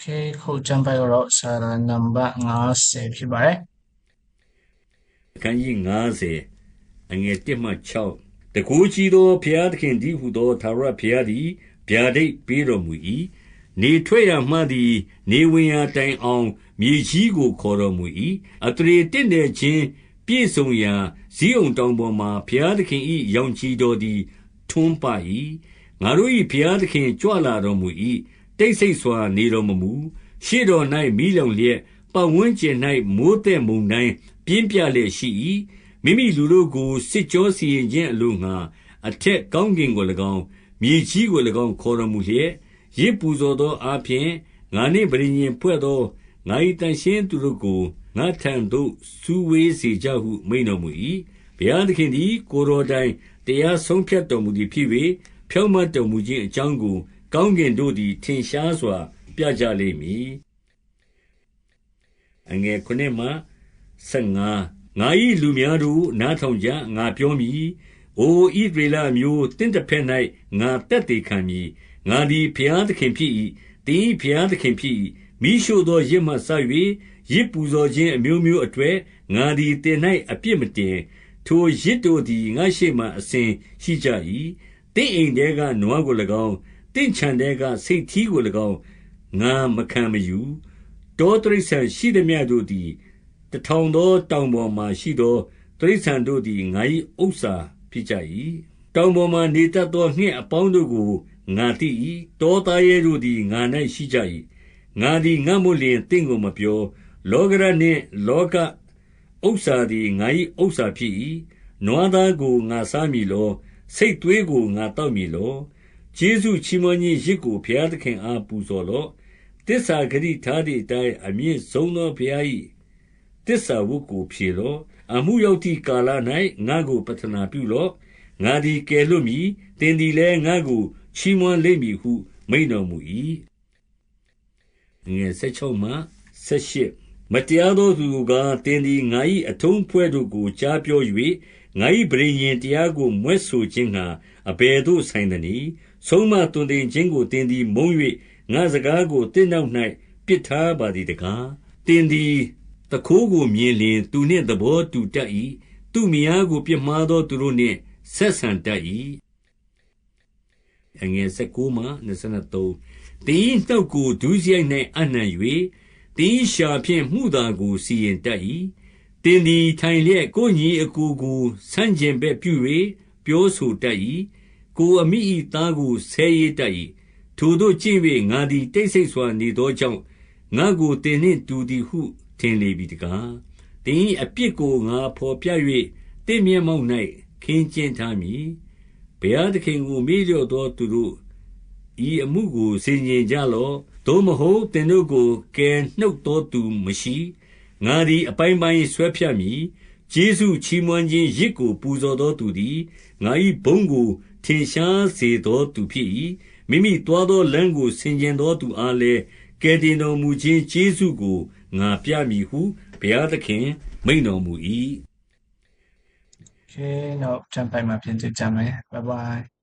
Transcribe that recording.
เคခုကျမ်းပိုက်တော့စာရနံပါတ်50ဖြစ်ပါတယ်အခန်းကြီး90အငယ်1မှ6တကူကြီးသောဘုရားသခင်ဒီဟုသောသာရဘုရားသည်ဗျာဒိတ်ပေးတော်မူ၏နေထွက်ရမှသည် နေဝင်ရာတိုင်အောင်မြေကြီးကိုခေါ်တော်မူ၏အတရေတင့်တဲ့ချင်းပြည့်စုံရာဇီးုံတောင်ပေါ်မှဘုရားသခင်၏ရောင်ချီတော်သည်ထွန်းပါ၏ငါတို့၏ဘုရားသခင်ကြွလာတော်မူ၏ တိတ်ဆိတ်စွာနေတော်မမူရှေ့တော်၌မိလောင်လျက်ပတ်ဝန်းကျင်၌မိုးတဲ့မုန်တိုင်းပြင်းပြလျက်ရှိ၏မိမိလူတို့ကိုစစ်ကြောစီရင်ခြင်းအလိုငှာအထက်ကောင်းကင်ကို၎င်းမြေကြီးကို၎င်းခေါ်တော်မူလျက်ရစ်ပူဇော်သောအဖြစ်ငါနှင့်ပရိညင်ဖွဲ့သောငါ၏တန်ရှင်းသူတို့ကိုငါထံသို့စူဝေးစေကြဟုမိန်တော်မူ၏ဘုရားသခင်သည်ကိုတော်တိုင်တရားဆုံးဖြတ်တော်မူသည်ဖြစ်၍ဖြောင့်မတ်တော်မူခြင်းအကြောင်းကို ကောင်းကင်တို့သည် ထင်ရှားစွာ ပြကြလိမ့်မည်အငယ်9မှ15ငါ၏လူများတို့ နားထောင်ကြ ငါပြောမည်။အိုဣသရေလအမျိုးတင့်တစ်ဖက်၌ငါတက်တည်ခံမည်။ငါသည် ဘုရားသခင်ဖြစ်၏။တင်း၏ဘုရားသခင်ဖြစ်၏။မိရှုသောရစ်မှဆ၍ရစ်ပူဇော်ခြင်းအမျိုးမျိုးအတွေ့ငါသည်တင်၌အပြစ်မတင်။ထိုရစ်တို့သည် ငါရှိမှအစဉ်ရှိကြ၏။တင့်အိမ်တဲက နွားကို၎င်း တင့်ခြံတဲကစိတ်ထီးကို၎င်း ငါမခံမယူ။တောတရိษံရှိသည်မြတ်တို့သည် တထောင်သော တောင်ပေါ်မှရှိသော တိရစ္ဆာန်တို့သည် ငါ၏ဥစ္စာဖြစ်ကြ၏။တောင်ပေါ်မှနေတတ်သော ငှက်အပေါင်းတို့ကို ငါသိ၏။တောသားရဲတို့သည် ငါ၌ရှိကြ၏။ငါသည်ငတ်မွတ်လျှင် သင့်ကိုမပြော။လောကဓာတ်နှင့် လောကဥစ္စာသည် ငါ၏ဥစ္စာဖြစ်၏။နွားသားကို ငါစားမည်လော။ဆိတ်သွေးကို ငါသောက်မည်လော။ ကျေးဇူးချီးမွမ်းခြင်းယဇ်ကို ဘုရားသခင်အား ပူဇော်လော့။သစ္စာဂတိထားသည်အတိုင်း အမြင့်ဆုံးသော ဘုရား၏သစ္စာဝတ်ကို ဖြေလော့။အမှုရောက်သည့်ကာလ၌ငါ့ကို ပဌနာပြုလော့။ငါသည် ကယ်လွှတ်မည်။သင်သည်လည်း ငါ့ကို ချီးမွမ်းလိမ့်မည်ဟု မိန့်တော်မူ၏။မတရားသောသူတို့ကား၊သင်သည် ငါ၏အထုံးအဖွဲ့တို့ကို ကြားပြော၍၊ ငါ၏ပဋိညာဉ်တရားကို မြွက်ဆိုခြင်းငှါ အဘယ်သို့ဆိုင်သနည်း။ဆုံးမသွန်သင်ခြင်းကို သင်သည် မုန်း၍ငါ့စကားကို သင့်နောက်၌ပစ်ထားပါသည်တကား။သင်သည် သူခိုးကိုမြင်လျှင် သူနှင့်သဘောတူတတ်၏။သူ့မယားကို ပြစ်မှားသောသူတို့နှင့် ဆက်ဆံတတ်၏။19သင်၏နှုတ်ကို ဒုစရိုက်၌အပ်နှံ၍၊သင်၏လျှာဖြင့် မုသာကို စီရင်တတ်၏။သ င်သည် ထိုင်လျက် ကိုယ်ညီအစ်ကိုကို ဆန့်ကျင်ဘက်ပြု၍ပြောဆိုတတ်၏။ကိုယ်အမိ၏သားကို ဆဲရေးတတ်၏။ထိုသို့ကျင့်၍ငါသည် တိတ်ဆိတ်စွာနေသောကြောင့်၊ငါ့ကို သင်နှင့်တူသည်ဟု ထင်လေပြီတကား။သင်၏အပြစ်ကို ငါဘော်ပြ၍သင့်မျက်မှောက်၌ခင်းကျင်းထားမည်။ဘုရားသခင်ကို မေ့လျော့သောသူတို့၊ဤအမှုကို ဆင်ခြင်ကြလော့။သို့မဟုတ် သင်တို့ကို ကယ်နှုတ်သောသူမရှိ။ ငါသည် အပိုင်းပိုင်းဆွဲဖြတ်မည်။ကျေးဇူးချီးမွမ်းခြင်းယဇ်ကို ပူဇော်သောသူသည် ငါ၏ဘုန်းကို ထင်ရှားစေသောသူဖြစ်၏။မိမိသွားသောလမ်းကို ဆင်ခြင်သောသူအားလည်း ကယ်တင်တော်မူခြင်း ကျေးဇူးကို ငါပြမည်ဟု ဘုရားသခင်မိန့်တော်မူ၏။ Okay နောက် ကျမ်းပိုက်မှာ ပြင်သစ်ကြမယ် Bye bye